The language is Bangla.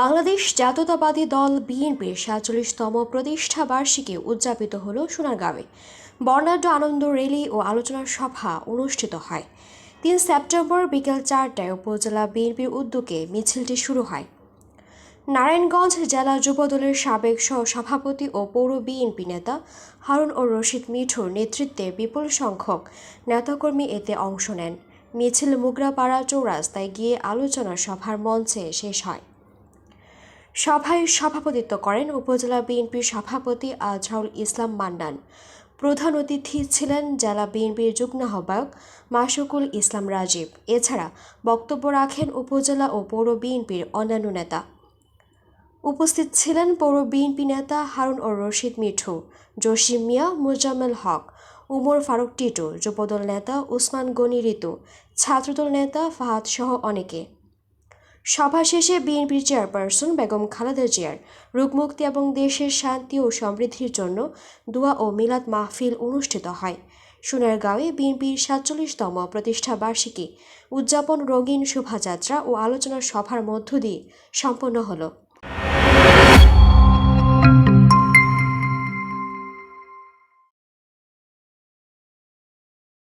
বাংলাদেশ জাতীয়তাবাদী দল বিএনপির সাতচল্লিশতম প্রতিষ্ঠা বার্ষিকী উদযাপিত হল সোনারগাঁওয়ে। বর্ণাঢ্য আনন্দ র্যালি ও আলোচনা সভা অনুষ্ঠিত হয়। তিন সেপ্টেম্বর বিকেল চারটায় উপজেলা বিএনপির উদ্যোগে মিছিলটি শুরু হয়। নারায়ণগঞ্জ জেলা যুবদলের সাবেক সহ সভাপতি ও পৌর বিএনপি নেতা হারুন ও রশিদ মিঠুর নেতৃত্বে বিপুল সংখ্যক নেতাকর্মী এতে অংশ নেন। মিছিল মুগরাপাড়া চৌরাস্তায় গিয়ে আলোচনা সভার মঞ্চে শেষ হয়। সভায় সভাপতিত্ব করেন উপজেলা বিএনপির সভাপতি আজহারুল ইসলাম মান্নান। প্রধান অতিথি ছিলেন জেলা বিএনপির যুগ্ম আহ্বায়ক মাসুকুল ইসলাম রাজীব। এছাড়া বক্তব্য রাখেন উপজেলা ও পৌর বিএনপির অন্যান্য নেতা। উপস্থিত ছিলেন পৌর বিএনপি নেতা হারুন ও রশিদ মিঠু জসিম মিয়া, মুজাম্মেল হক, উমর ফারুক টিটু, যুবদল নেতা উসমান গনি ঋতু ছাত্রদল নেতা ফাহাদ সহ অনেকে। সভা শেষে বিএনপির চেয়ারপারসন বেগম খালেদা জিয়ার রোগমুক্তি এবং দেশের শান্তি ও সমৃদ্ধির জন্য দোয়া ও মিলাদ মাহফিল অনুষ্ঠিত হয়। সোনারগাঁওয়ে বিএনপির সাতচল্লিশতম প্রতিষ্ঠা বার্ষিকী উদযাপন রঙিন শোভাযাত্রা ও আলোচনা সভার মধ্য দিয়ে সম্পন্ন হলো।